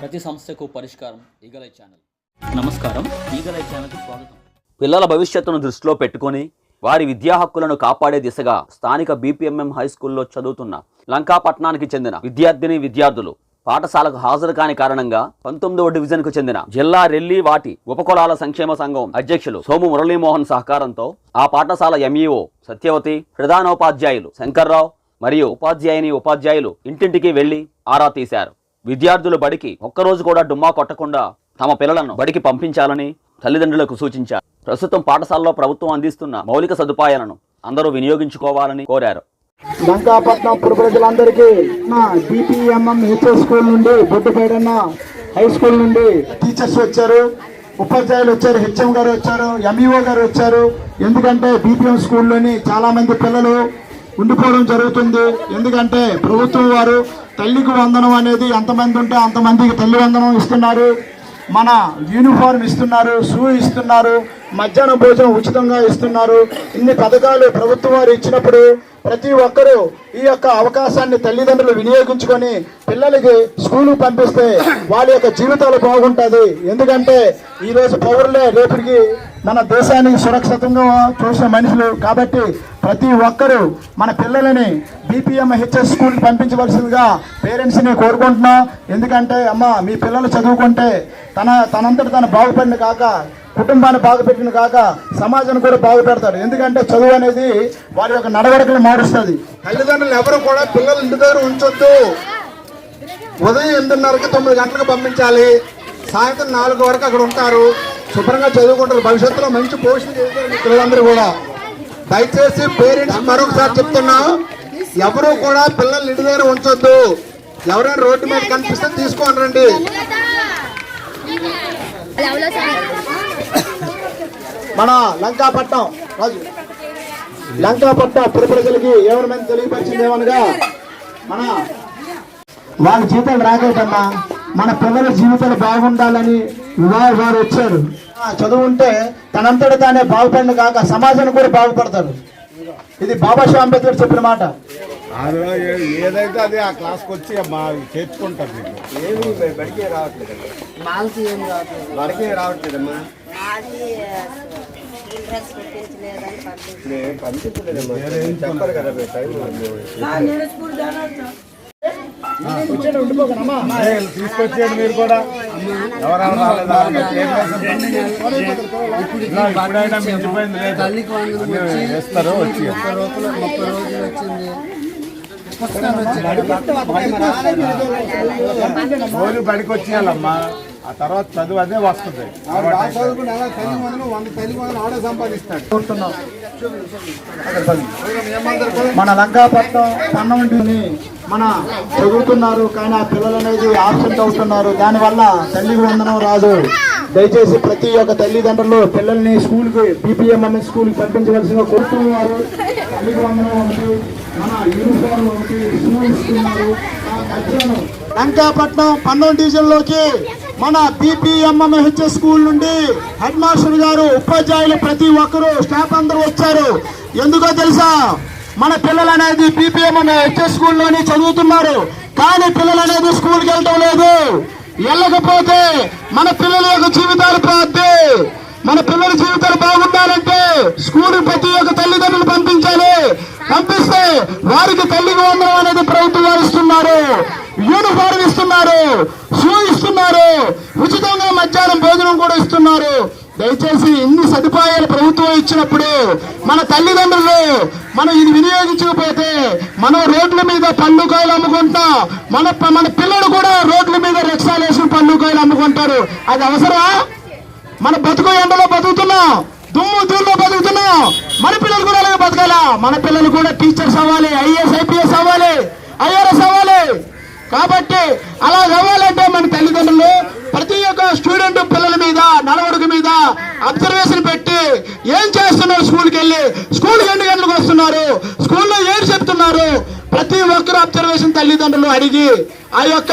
ప్రతి సమస్యకు పరిష్కారం ఈగలై ఛానల్. నమస్కారం ఈగలై ఛానల్కి స్వాగతం. పిల్లల భవిష్యత్తును దృష్టిలో పెట్టుకొని వారి విద్యా హక్కులను కాపాడే దిశగా స్థానిక బీపీఎంఎం హై స్కూల్లో చదువుతున్న లంకాపట్నానికి చెందిన విద్యార్థిని విద్యార్థులు పాఠశాలకు హాజరు కాని కారణంగా పంతొమ్మిదవ డివిజన్కు చెందిన జిల్లా రెల్లి వాటి ఉపకులాల సంక్షేమ సంఘం అధ్యక్షులు సోము మురళీమోహన్ సహకారంతో ఆ పాఠశాల ఎంఈఓ సత్యవతి ప్రధానోపాధ్యాయులు శంకర్రావు మరియు ఉపాధ్యాయుని ఉపాధ్యాయులు ఇంటింటికి వెళ్ళి ఆరా తీశారు. విద్యార్థులు బడికి ఒక్కరోజు కూడా డుమ్మా కొట్టకుండా తమ పిల్లలను బడికి పంపించాలని తల్లిదండ్రులకు సూచించారు. ప్రస్తుతం పాఠశాలలో ప్రభుత్వం అందిస్తున్న మౌలిక సదుపాయాలను అందరూ వినియోగించుకోవాలని కోరారు. లంకాపట్నం పుర ప్రజలందరికీ నా డిపిఎంఎం హెచ్ఎస్ స్కూల్ నుండి బొడ్డుపేడన్న హై స్కూల్ నుండి టీచర్స్ వచ్చారు. ఉపాధ్యాయులు వచ్చారు హెచ్ఎం గారు వచ్చారు ఎంఈఓ గారు వచ్చారు. ఎందుకంటే బీపీఎం స్కూల్లోని చాలా మంది పిల్లలు ఉండిపోవడం జరుగుతుంది. ఎందుకంటే ప్రభుత్వం వారు తల్లికి వందనం అనేది ఎంతమంది ఉంటే అంతమందికి తల్లి వందనం ఇస్తున్నారు. మన యూనిఫామ్ ఇస్తున్నారు షూ ఇస్తున్నారు మధ్యాహ్నం భోజనం ఉచితంగా ఇస్తున్నారు. ఇన్ని పథకాలు ప్రభుత్వం వారు ఇచ్చినప్పుడు ప్రతి ఒక్కరూ ఈ యొక్క అవకాశాన్ని తల్లిదండ్రులు వినియోగించుకొని పిల్లలకి స్కూలు పంపిస్తే వాళ్ళ యొక్క జీవితాలు బాగుంటుంది ఎందుకంటే ఈ రోజు పౌరులే రేపటికి మన దేశాన్ని సురక్షితంగా చూసిన మనుషులు కాబట్టి ప్రతి ఒక్కరూ మన పిల్లలని బీపీఎం హెచ్ఎస్ స్కూల్ పంపించవలసిందిగా పేరెంట్స్ని కోరుకుంటున్నాం. ఎందుకంటే అమ్మ మీ పిల్లలు చదువుకుంటే తన తనంతట తను బాగుపడిన కాక కుటుంబాన్ని బాగుపెట్టిన కాక సమాజాన్ని కూడా బాగుపెడతాడు. ఎందుకంటే చదువు అనేది వారి యొక్క నడవడికలు మారుస్తుంది. తల్లిదండ్రులు ఎవరు కూడా పిల్లలు ఇంటి దగ్గర ఉంచొద్దు. ఉదయం ఎనిమిదిన్నరకి తొమ్మిది గంటలకు పంపించాలి. సాయంత్రం నాలుగు వరకు అక్కడ ఉంటారు. శుభ్రంగా చదువుకుంటారు. భవిష్యత్తులో మంచి పోషణ చేస్తారు పిల్లలందరూ కూడా. దయచేసి పేరెంట్స్ మరొకసారి చెప్తున్నా ఎవరు కూడా పిల్లలు ఇంటి దగ్గర ఉంచొద్దు. ఎవరైనా రోడ్డు మీద కనిపిస్తే తీసుకొని రండి. మన లంకాపట్నం రాజు. లంకాపట్నం పుర ప్రజలకి ఎవరిమైనా తెలియపరిచింది ఏమనగా? మన వాళ్ళ జీతాలు రాకటమ్మా మన పిల్లల జీవితాలు బాగుండాలని వారు వారు వచ్చారు. ఆ, చదువు ఉంటే తనంతట తానే బాగుపడిన కాక సమాజాన్ని కూడా బాగుపడతాడు. ఇది బాబాసాహెబ్ అంబేద్కర్ చెప్పిన మాట. ఏదైతే అది ఆ క్లాస్కి వచ్చి మా చేర్చుకుంటారు ఏమి బడికే రావట్లేదు. బడికే రావట్లేదమ్మా. చెప్పారు కదా తీసుకొచ్చేయండి మీరు కూడా. ఎవరెవరు రాలేదా ఇప్పుడైనా మించిపోయింది లేదు అన్నీ రోజులు వచ్చింది రోజు బడికి వచ్చేయాలమ్మా ఆ తర్వాత చదువు అదే వస్తుంది మన లంకాపట్నం పన్నమంటిని మన చదువుతున్నారు కానీ ఆ పిల్లలు అనేది ఆబ్సెంట్ అవుతున్నారు. దానివల్ల తల్లికి వందనం రాదు. దయచేసి ప్రతి ఒక్క తల్లిదండ్రులు పిల్లల్ని స్కూల్కి బీపీఎంఎంఎస్ స్కూల్కి పంపించవలసిన కోరుతున్నారు. తల్లికి వందనం ఒకటి మన యూనిఫామ్ ఒకటి ఇస్తున్నారు లంకాపట్నం పన్నెండు డివిజన్లోకి మన బీపీఎంఎంహెచ్ఎస్ స్కూల్ నుండి హెడ్ మాస్టర్ గారు ఉపాధ్యాయులు ప్రతి ఒక్కరూ స్టాఫ్ అందరూ వచ్చారు. ఎందుకో తెలుసా? మన పిల్లలు అనేది బీపీఎంఎంహెచ్ఎస్ స్కూల్లోనే చదువుతున్నారు. కానీ పిల్లలు అనేది స్కూల్కి వెళ్ళటం లేదు. వెళ్ళకపోతే మన పిల్లల యొక్క జీవితాలు పోద్ది మన పిల్లల జీవితాలు బాగుండాలంటే స్కూల్ ప్రతి ఒక్క తల్లిదండ్రులు పంపించాలి. పంపిస్తే వారికి తల్లికి వందనం అనేది ప్రభుత్వం వారు ఇస్తున్నారు. యూనిఫార్మ్ ఇస్తున్నారు షూ ఇస్తున్నారు. ఉచితంగా మధ్యాహ్నం భోజనం కూడా ఇస్తున్నారు. దయచేసి ఇన్ని సదుపాయాలు ప్రభుత్వం ఇచ్చినప్పుడు మన తల్లిదండ్రులు మనం ఇది వినియోగించకపోతే మనం రోడ్ల మీద పండుకాయలు అమ్ముకుంటా. మన మన పిల్లలు కూడా రోడ్ల మీద రిక్షాలు వేసుకుని పండుకాయలు అమ్ముకుంటారు. అది అవసరమా? మన బతుకు ఎండలో బతుకుతున్నాం. దుమ్ము దూళ్ళలో బతుకుతున్నాం. మన పిల్లలు కూడా అలాగే బతకాలా? మన పిల్లలు కూడా టీచర్స్ అవ్వాలి ఐఏఎస్ ఐపీఎస్ అవ్వాలి ఐఆర్ఎస్ అవ్వాలి. కాబట్టి అలా అవ్వాలంటే మన తల్లిదండ్రులు ప్రతి ఒక్క స్టూడెంట్ పిల్లల మీద నడవడిక మీద అబ్జర్వేషన్ పెట్టి ఏం చేస్తున్నారు స్కూల్కి వెళ్ళి స్కూల్కి ఎన్ని గంటలకు వస్తున్నారు స్కూల్లో ఏం చెప్తున్నారు ప్రతి ఒక్కరు అబ్జర్వేషన్ తల్లిదండ్రులు అడిగి ఆ యొక్క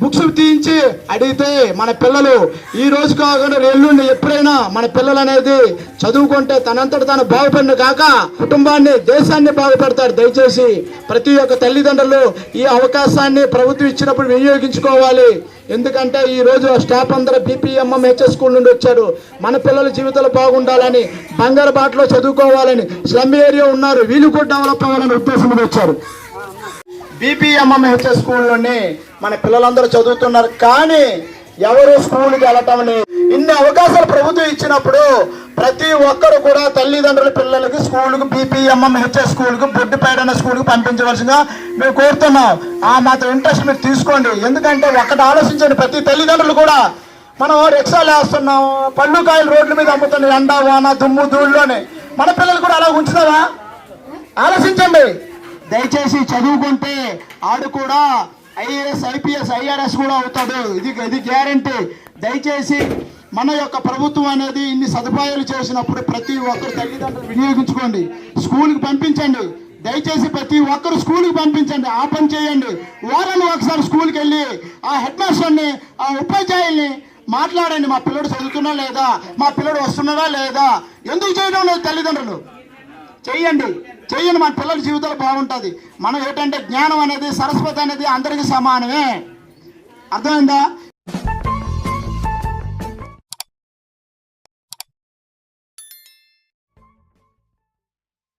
బుక్స్ తీయించి అడిగితే మన పిల్లలు ఈ రోజు కాకుండా ఎల్లుండి ఎప్పుడైనా మన పిల్లలు అనేది చదువుకుంటే తనంతట తాను బాగుపడిన కాక కుటుంబాన్ని దేశాన్ని బాగుపడతారు దయచేసి ప్రతి ఒక్క తల్లిదండ్రులు ఈ అవకాశాన్ని ప్రభుత్వం ఇచ్చినప్పుడు వినియోగించుకోవాలి. ఎందుకంటే ఈ రోజు స్టాఫ్ అందరూ బీపీఎంఎం హెచ్ఎస్ స్కూల్ నుండి వచ్చారు. మన పిల్లల జీవితాలు బాగుండాలని బంగారు బాటలో చదువుకోవాలని స్లమ్ ఏరియా ఉన్నారు. వీళ్ళు కూడా డెవలప్ అవ్వాలని ఉద్దేశం వచ్చారు. బీపీఎంఎంహెచ్ఎస్ స్కూల్లోనే మన పిల్లలందరూ చదువుతున్నారు. కానీ ఎవరు స్కూల్కి వెళ్ళటం లేదు. ఇన్ని అవకాశాలు ప్రభుత్వం ఇచ్చినప్పుడు ప్రతి ఒక్కరు కూడా తల్లిదండ్రుల పిల్లలకి స్కూల్కి బీపీఎంఎం హెచ్ఎస్ స్కూల్కి బొడ్డుపేట స్కూల్కి పంపించవలసిందిగా మేము కోరుతున్నాం. ఆ మాత్రం ఇంట్రెస్ట్ మీరు తీసుకోండి. ఎందుకంటే ఒకటి ఆలోచించండి ప్రతి తల్లిదండ్రులు కూడా మనం రిక్షాలు వేస్తున్నాం పళ్ళు కాయలు రోడ్ల మీద అమ్ముతున్నాం ఎండ వాన దుమ్ము ధూళ్ళలోనే మన పిల్లలు కూడా అలా ఉంచుతావా ఆలోచించండి. దయచేసి చదువుకుంటే ఆడు కూడా ఐఏఎస్ ఐపీఎస్ ఐఆర్ఎస్ కూడా అవుతాడు. ఇది ఇది గ్యారంటీ. దయచేసి మన యొక్క ప్రభుత్వం అనేది ఇన్ని సదుపాయాలు చేసినప్పుడు ప్రతి ఒక్కరు తల్లిదండ్రులు వినియోగించుకోండి. స్కూల్కి పంపించండి. దయచేసి ప్రతి ఒక్కరు స్కూల్కి పంపించండి. ఆ పని చేయండి. వారాన్ని ఒకసారి స్కూల్కి వెళ్ళి ఆ హెడ్ మాస్టర్ని ఆ ఉపాధ్యాయుల్ని మాట్లాడండి. మా పిల్లడు చదువుతున్నా లేదా? మా పిల్లడు వస్తున్నాడా లేదా? ఎందుకు చేయడం లేదు తల్లిదండ్రులు? చెయ్యండి చెయ్యండి మన పిల్లల జీవితాలు బాగుంటుంది. మనం ఏంటంటే జ్ఞానం అనేది సరస్వతి అనేది అందరికీ సమానమే. అర్థమైందా?